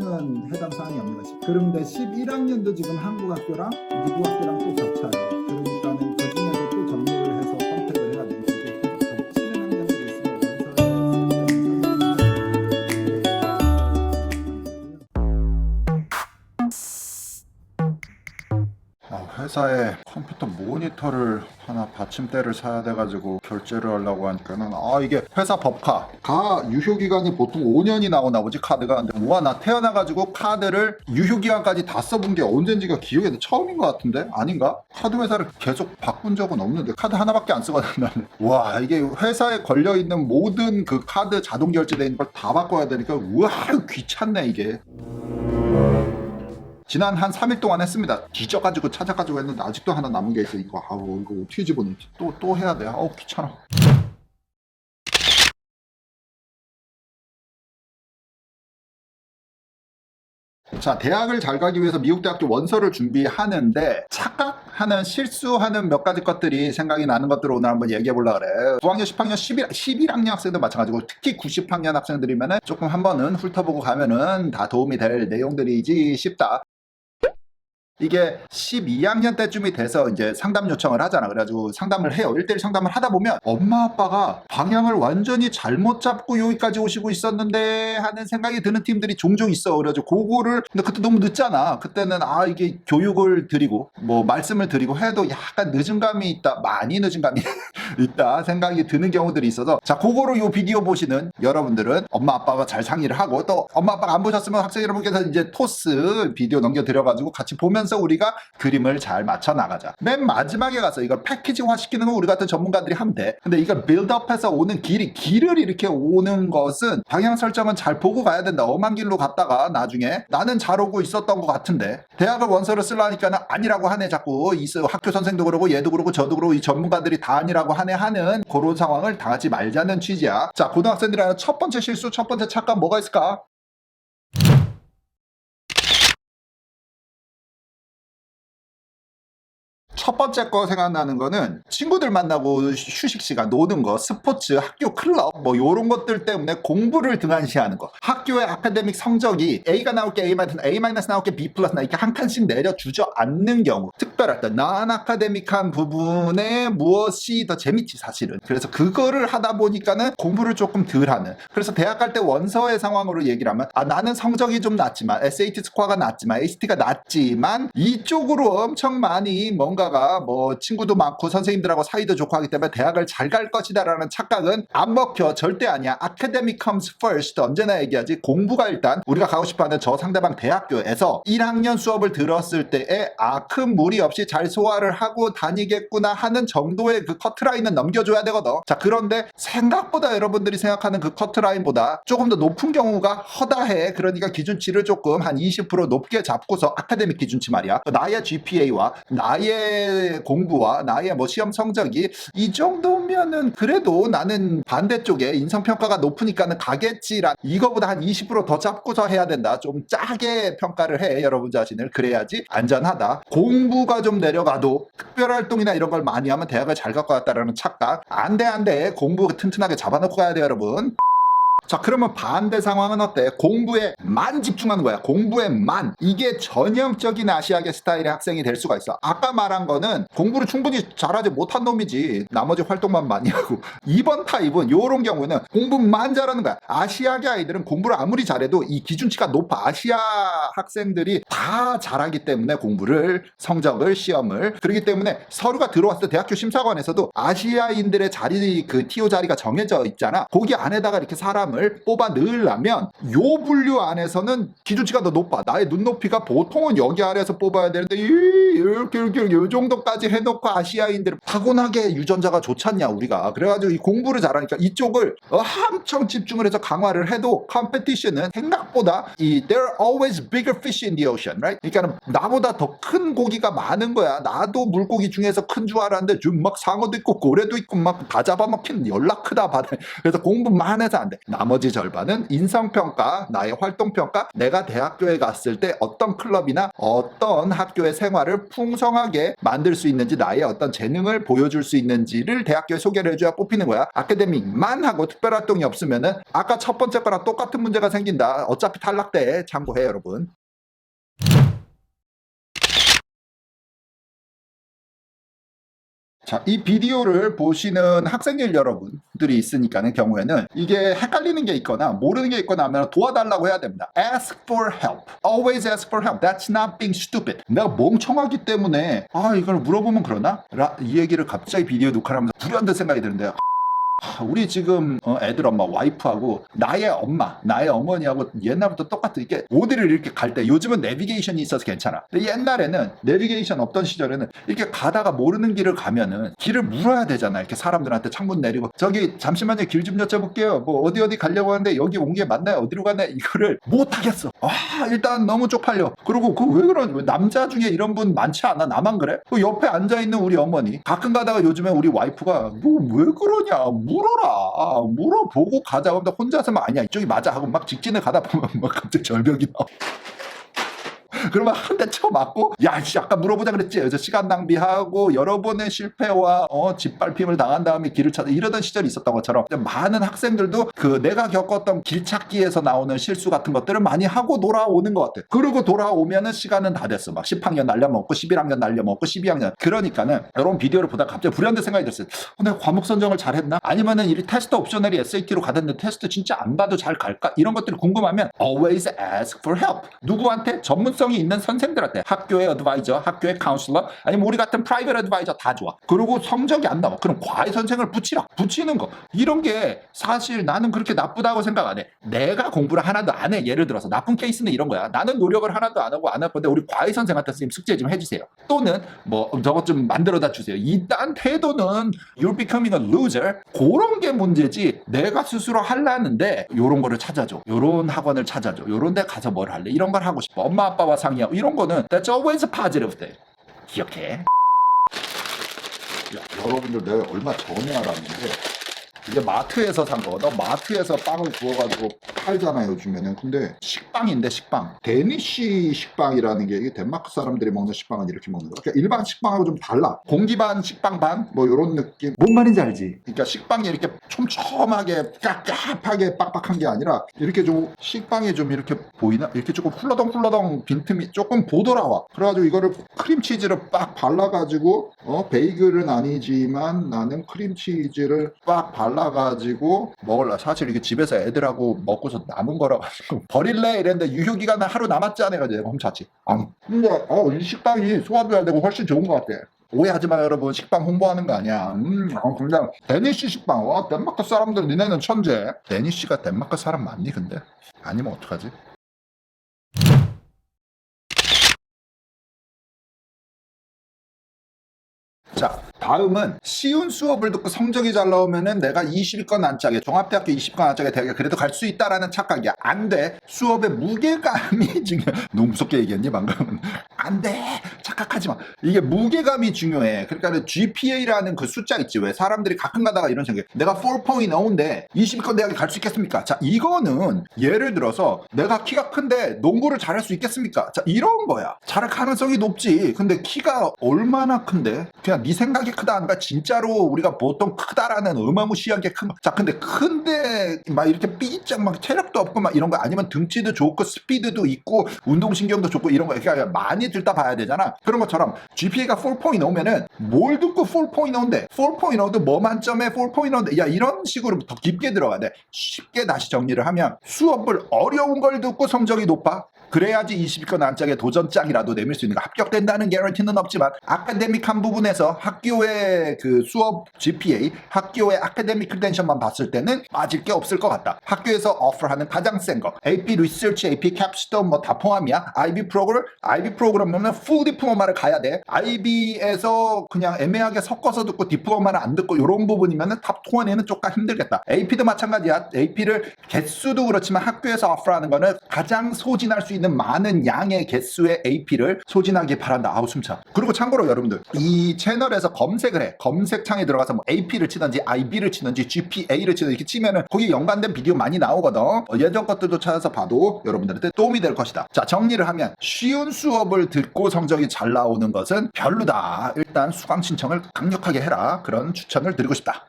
하는 해당 사항이 없는 거지. 그런데 11학년도 지금 한국 학교랑 미국 학교랑 또 겹쳐요. 회사에 컴퓨터 모니터를 하나 받침대를 사야 돼가지고 결제를 하려고 하니까는 아 이게 회사 법카. 가 유효기간이 보통 5년이 나오나 보지 카드가. 근데 우와 나 태어나가지고 카드를 유효기간까지 다 써본 게 언젠지가 기억에 나- 처음인 것 같은데? 아닌가? 카드 회사를 계속 바꾼 적은 없는데 카드 하나밖에 안 쓰거든 나는 와 이게 회사에 걸려있는 모든 그 카드 자동 결제돼 있는 걸 다 바꿔야 되니까 우와 귀찮네 이게 지난 한 3일 동안 했습니다. 뒤져가지고 찾아가지고 했는데 아직도 하나 남은 게. 이거 아우 이거 어떻게 집어넣지? 또 또 해야 돼. 아우 귀찮아. 자, 대학을 잘 가기 위해서 미국 대학교 원서를 준비하는데 착각하는 실수하는 몇 가지 것들이 생각이 나는 것들을 오늘 한번 얘기해 보려고 그래. 9학년, 10학년, 11, 11학년 학생도 마찬가지고 특히 90학년 학생들이면은 조금 한 번은 훑어보고 가면은 다 도움이 될 내용들이지 싶다. 이게 12학년 때쯤이 돼서 이제 상담 요청을 하잖아. 그래가지고 상담을 해요. 1대1 상담을 하다 보면 엄마 아빠가 방향을 완전히 잘못 잡고 여기까지 오시고 있었는데 하는 생각이 드는 팀들이 종종 있어. 그래가지고 그거를 근데 그때 너무 늦잖아. 그때는 아 이게 교육을 드리고 뭐 말씀을 드리고 해도 약간 늦은 감이 있다. 많이 늦은 감이 있다 생각이 드는 경우들이 있어서 자 그거로 요 비디오 보시는 여러분들은 엄마 아빠가 잘 상의를 하고 또 엄마 아빠가 안 보셨으면 학생 여러분께서 이제 토스 비디오 넘겨드려가지고 같이 보면 서 우리가 그림을 잘 맞춰 나가자. 맨 마지막에 가서 이걸 패키지화 시키는 건 우리 같은 전문가들이 하면 돼. 근데 이걸 빌드업해서 오는 길이 길을 이렇게 오는 것은 방향 설정은 잘 보고 가야 된다. 엄한 길로 갔다가 나중에 나는 잘 오고 있었던 것 같은데 대학을 원서를 쓰려니까는 아니라고 하네. 자꾸 이 학교 선생도 그러고 얘도 그러고 저도 그러고 이 전문가들이 다 아니라고 하네 하는 그런 상황을 당하지 말자는 취지야. 자 고등학생들이 하는 첫 번째 실수 첫 번째 착각 뭐가 있을까? 첫 번째 거 생각나는 거는 친구들 만나고 휴식 시간 노는 거 스포츠 학교 클럽 뭐 요런 것들 때문에 공부를 등한시하는 거. 학교의 아카데믹 성적이 A가 나올 게 A 마이너스 A 마이너스 나올 게 B 플러스 나 이렇게 한 칸씩 내려 주저앉는 경우. 특별할 때 난 아카데믹한 부분에 무엇이 더 재밌지 사실은. 그래서 그거를 하다 보니까는 공부를 조금 덜 하는. 그래서 대학 갈 때 원서의 상황으로 얘기를 하면 아 나는 성적이 좀 낮지만 SAT 스코어가 낮지만 ACT가 낮지만 이쪽으로 엄청 많이 뭔가 가 뭐 친구도 많고 선생님들하고 사이도 좋고 하기 때문에 대학을 잘 갈 것이다라는 착각은 안 먹혀 절대 아니야. Academic comes first. 언제나 얘기하지. 공부가 일단 우리가 가고 싶어하는 저 상대방 대학교에서 1학년 수업을 들었을 때에 아 큰 무리 없이 잘 소화를 하고 다니겠구나 하는 정도의 그 커트라인은 넘겨줘야 되거든. 자 그런데 생각보다 여러분들이 생각하는 그 커트라인보다 조금 더 높은 경우가 허다해. 그러니까 기준치를 조금 한 20% 높게 잡고서 아카데믹 기준치 말이야. 나의 GPA와 나의 공부와 나의 뭐 시험 성적이 이 정도면은 그래도 나는 반대쪽에 인성평가가 높으니까는 가겠지란 이거보다 한 20%더 잡고서 해야 된다. 좀 짜게 평가를 해 여러분 자신을. 그래야지 안전하다. 공부가 좀 내려가도 특별활동이나 이런 걸 많이 하면 대학을 잘 갖고 왔다라는 착각. 안돼 안돼. 공부 튼튼하게 잡아놓고 가야 돼 여러분 자 그러면 반대 상황은 어때? 공부에 만 집중하는 거야. 공부에 만. 이게 전형적인 아시아계 스타일의 학생이 될 수가 있어. 아까 말한 거는 공부를 충분히 잘하지 못한 놈이지. 나머지 활동만 많이 하고. 이번 타입은 요런 경우는 공부만 잘하는 거야. 아시아계 아이들은 공부를 아무리 잘해도 이 기준치가 높아. 아시아 학생들이 다 잘하기 때문에 공부를 성적을 시험을. 그렇기 때문에 서류가 들어왔을 때 대학교 심사관에서도 아시아인들의 자리 그 TO 자리가 정해져 있잖아. 거기 안에다가 이렇게 사람 을 뽑아 넣으려면 요 분류 안에서는 기준치가 더 높아. 나의 눈높이가 보통은 여기 아래에서 뽑아야 되는데 이- 이렇게 이렇게 요 정도까지 해놓고 아시아인들을 타고나게 유전자가 좋잖냐 우리가. 그래가지고 이 공부를 잘하니까 이쪽을 엄청 집중을 해서 강화를 해도 컴페티션은 생각보다 이 there are always bigger fish in the ocean right? 그러니까 나보다 더 큰 고기가 많은 거야. 나도 물고기 중에서 큰 줄 알았는데 좀막 상어도 있고 고래도 있고 막 다 잡아먹힌 연락 크다 바다 그래서 공부만 해서 안 돼. 나 머지 절반은 인성평가, 나의 활동평가, 내가 대학교에 갔을 때 어떤 클럽이나 어떤 학교의 생활을 풍성하게 만들 수 있는지 나의 어떤 재능을 보여줄 수 있는지를 대학교에 소개를 해줘야 뽑히는 거야. 아카데믹만 하고 특별활동이 없으면은 아까 첫 번째 거랑 똑같은 문제가 생긴다. 어차피 탈락돼. 참고해 여러분. 자, 이 비디오를 보시는 학생들 여러분들이 있으니까는 경우에는 이게 헷갈리는 게 있거나 모르는 게 있거나 하면 도와달라고 해야 됩니다. Ask for help. Always ask for help. That's not being stupid. 내가 멍청하기 때문에 아 이걸 물어보면 그러나? 라, 이 얘기를 갑자기 비디오 녹화를 하면서 불현듯 생각이 드는데요. 하, 우리 지금 어, 애들 엄마 와이프하고 나의 엄마 나의 어머니하고 옛날부터 똑같은 이게 어디를 이렇게 갈 때 요즘은 내비게이션이 있어서 괜찮아. 근데 옛날에는 내비게이션 없던 시절에는 이렇게 가다가 모르는 길을 가면은 길을 물어야 되잖아. 이렇게 사람들한테 창문 내리고 저기 잠시만요 길 좀 여쭤볼게요. 뭐 어디 어디 가려고 하는데 여기 온 게 맞나요? 어디로 가나요? 이거를 못 하겠어. 아 일단 너무 쪽팔려. 그리고 그 왜 그런 왜 남자 중에 이런 분 많지 않아? 나만 그래? 그 옆에 앉아 있는 우리 어머니 가끔 가다가 요즘에 우리 와이프가 뭐 왜 그러냐 물어라. 물어보고 가자. 근데 혼자서만 아니야. 이쪽이 맞아. 하고 막 직진을 가다 보면 막 갑자기 절벽이 나와 그러면 한 대 쳐 맞고 야 씨, 아까 물어보자 그랬지? 그래서 시간 낭비하고 여러 번의 실패와 어, 짓밟힘을 당한 다음에 길을 찾아 이러던 시절이 있었던 것처럼 많은 학생들도 그 내가 겪었던 길 찾기에서 나오는 실수 같은 것들을 많이 하고 돌아오는 것 같아 그리고 돌아오면은 시간은 다 됐어. 막 10학년 날려먹고 11학년 날려먹고 12학년. 그러니까는 이런 비디오를 보다 갑자기 불현듯 생각이 들었어요. 어, 내가 과목 선정을 잘했나? 아니면은 이 테스트 옵셔널이 SAT로 가던데 테스트 진짜 안 봐도 잘 갈까? 이런 것들이 궁금하면 always ask for help. 누구한테? 전문성이 있는 선생들한테 학교의 어드바이저 학교의 카운슬러 아니면 우리 같은 프라이빗 어드바이저 다 좋아. 그리고 성적이 안 나와. 그럼 과외 선생을 붙이라. 붙이는 거. 이런 게 사실 나는 그렇게 나쁘다고 생각 안 해. 내가 공부를 하나도 안 해. 예를 들어서 나쁜 케이스는 이런 거야. 나는 노력을 하나도 안 하고 안 할 건데 우리 과외 선생한테 선생님 숙제 좀 해주세요. 또는 뭐 저것 좀 만들어다 주세요. 이딴 태도는 you're becoming a loser. 그런 게 문제지. 내가 스스로 하려는데 요런 거를 찾아줘. 요런 학원을 찾아줘. 요런 데 가서 뭘 할래? 이런 걸 하고 싶어. 엄마 아빠와 상의하고 이런 거는 that's always a positive thing 기억해. 야, 여러분들 내가 얼마 전에 알았는데 이게 마트에서 산 거거든. 마트에서 빵을 구워가지고 팔잖아요, 요즘에는. 근데 식빵인데, 식빵. 데니쉬 식빵이라는 게, 이게 덴마크 사람들이 먹는 식빵은 이렇게 먹는 거야. 그러니까 일반 식빵하고 좀 달라. 공기 반, 식빵 반? 뭐, 요런 느낌. 뭔 말인지 알지? 그러니까 식빵이 이렇게 촘촘하게, 깝깝하게 빡빡한 게 아니라, 이렇게 좀, 식빵이 좀 이렇게 보이나? 이렇게 조금 훌러덩훌러덩 빈틈이 조금 보돌아와. 그래가지고 이거를 크림치즈를 빡 발라가지고, 어, 베이글은 아니지만 나는 크림치즈를 빡 발라가지고 먹을라. 사실 이게 집에서 애들하고 먹고 서 남은 거라 가지고 버릴래? 이랬는데 유효기간은 하루 남았지 않아 가지고 내가 훔쳤지. 아, 근데 어, 이 식빵이 소화도 잘 되고 훨씬 좋은 것 같아. 오해하지 마 여러분. 식빵 홍보하는 거 아니야. 음 어, 근데 데니쉬 식빵. 와 덴마크 사람들 니네는 천재. 데니쉬가 덴마크 사람 맞니 근데? 아니면 어떡하지? 자, 다음은 쉬운 수업을 듣고 성적이 잘 나오면은 내가 20위권 안짝에 종합대학교 20위권 안짝에 대학에 그래도 갈 수 있다라는 착각이야. 안 돼. 수업의 무게감이 중요해. 너무 무섭게 얘기했니 방금? 안 돼. 착각하지 마. 이게 무게감이 중요해. 그러니까 GPA라는 그 숫자 있지. 왜 사람들이 가끔 가다가 이런 생각. 내가 4.0인데 20위권 대학에 갈 수 있겠습니까? 자, 이거는 예를 들어서 내가 키가 큰데 농구를 잘할 수 있겠습니까? 자, 이런 거야. 잘할 가능성이 높지. 근데 키가 얼마나 큰데? 그냥 네 생각이 크다 하니까 진짜로 우리가 보통 크다라는 어마무시하게 큰 거. 자, 근데 큰데 막 이렇게 삐쩍 막 체력도 없고 막 이런 거 아니면 등치도 좋고 스피드도 있고 운동신경도 좋고 이런 거 그러니까 많이 들다 봐야 되잖아. 그런 것처럼 GPA가 4.0면은 뭘 듣고 4.0인데 4.0도 뭐 만점에 4.0인데 야 이런 식으로 더 깊게 들어가야 돼. 쉽게 다시 정리를 하면 수업을 어려운 걸 듣고 성적이 높아. 그래야지 20위권 안짝에 도전장이라도 내밀 수 있는 거 합격된다는 개런티는 없지만 아카데믹한 부분에서 학교의 그 수업 GPA, 학교의 아카데믹 크덴션만 봤을 때는 빠질 게 없을 것 같다. 학교에서 어퍼하는 가장 센 거, AP 리서치, AP 캡스톤 뭐 다 포함이야. IB 프로그램, IB 프로그램은 풀 디플로마를 가야 돼. IB에서 그냥 애매하게 섞어서 듣고 디플로마를 안 듣고 이런 부분이면은 탑 20에는 조금 힘들겠다. AP도 마찬가지야. AP를 개수도 그렇지만 학교에서 어퍼하는 거는 가장 소진할 수 있는 있는 많은 양의 개수의 AP를 소진하기 바란다. 아우 숨차. 그리고 참고로 여러분들 이 채널에서 검색을 해. 검색창에 들어가서 뭐 AP를 치든지 IB를 치든지 GPA를 치든지 이렇게 치면은 거기 연관된 비디오 많이 나오거든. 어, 예전 것들도 찾아서 봐도 여러분들한테 도움이 될 것이다. 자 정리를 하면 쉬운 수업을 듣고 성적이 잘 나오는 것은 별로다. 일단 수강 신청을 강력하게 해라. 그런 추천을 드리고 싶다.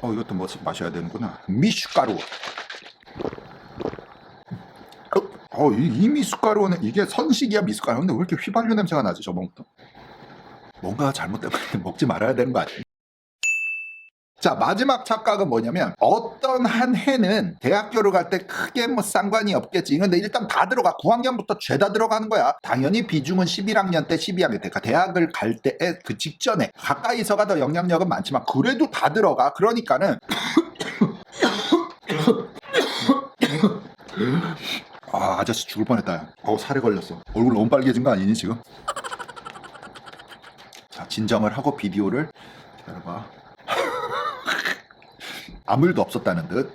어 이것도 뭐 마셔야 되는구나. 미숫가루. 어, 이, 이 미숫가루는 이게 선식이야 미숫가루. 근데 왜 이렇게 휘발유 냄새가 나지 저번부터? 뭔가 잘못된 거 먹지 말아야 되는 거 아니야? 자 마지막 착각은 뭐냐면 어떤 한 해는 대학교를 갈 때 크게 뭐 상관이 없겠지 근데 일단 다 들어가 9학년부터 죄다 들어가는 거야 당연히 비중은 11학년 때 12학년 때 그러니까 대학을 갈때그 직전에 가까이서가 더 영향력은 많지만 그래도 다 들어가 그러니까는 아 아저씨 죽을 뻔했다. 어우 살에 걸렸어. 얼굴 너무 빨개진 거 아니니 지금? 자 진정을 하고 비디오를 기다려봐. 아무 일도 없었다는 듯.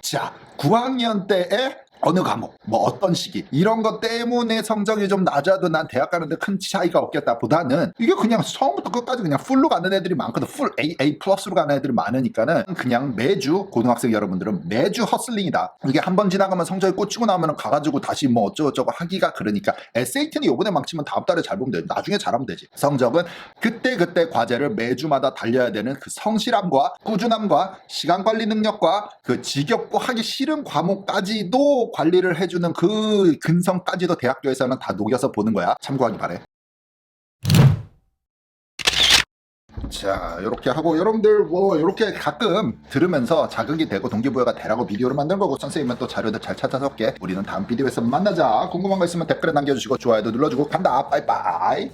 자, 9학년 때에 어느 과목, 뭐 어떤 시기 이런 것 때문에 성적이 좀 낮아도 난 대학 가는데 큰 차이가 없겠다 보다는 이게 그냥 처음부터 끝까지 그냥 풀로 가는 애들이 많거든. 풀 A, A 플러스로 가는 애들이 많으니까는 그냥 매주 고등학생 여러분들은 매주 허슬링이다. 이게 한 번 지나가면 성적이 꽂히고 나면 가가지고 다시 뭐 어쩌고저쩌고 하기가 그러니까 SAT는 요번에 망치면 다음 달에 잘 보면 돼 나중에 잘하면 되지. 성적은 그때그때 과제를 매주마다 달려야 되는 그 성실함과 꾸준함과 시간 관리 능력과 그 지겹고 하기 싫은 과목까지도 관리를 해주는 그 근성까지도 대학교에서는 다 녹여서 보는 거야. 참고하기 바래. 자, 이렇게 하고 여러분들 뭐 이렇게 가끔 들으면서 자극이 되고 동기부여가 되라고 비디오를 만든 거고 선생님은 또 자료들 잘 찾아서 올게. 우리는 다음 비디오에서 만나자. 궁금한 거 있으면 댓글에 남겨주시고 좋아요도 눌러주고 간다. 빠이빠이.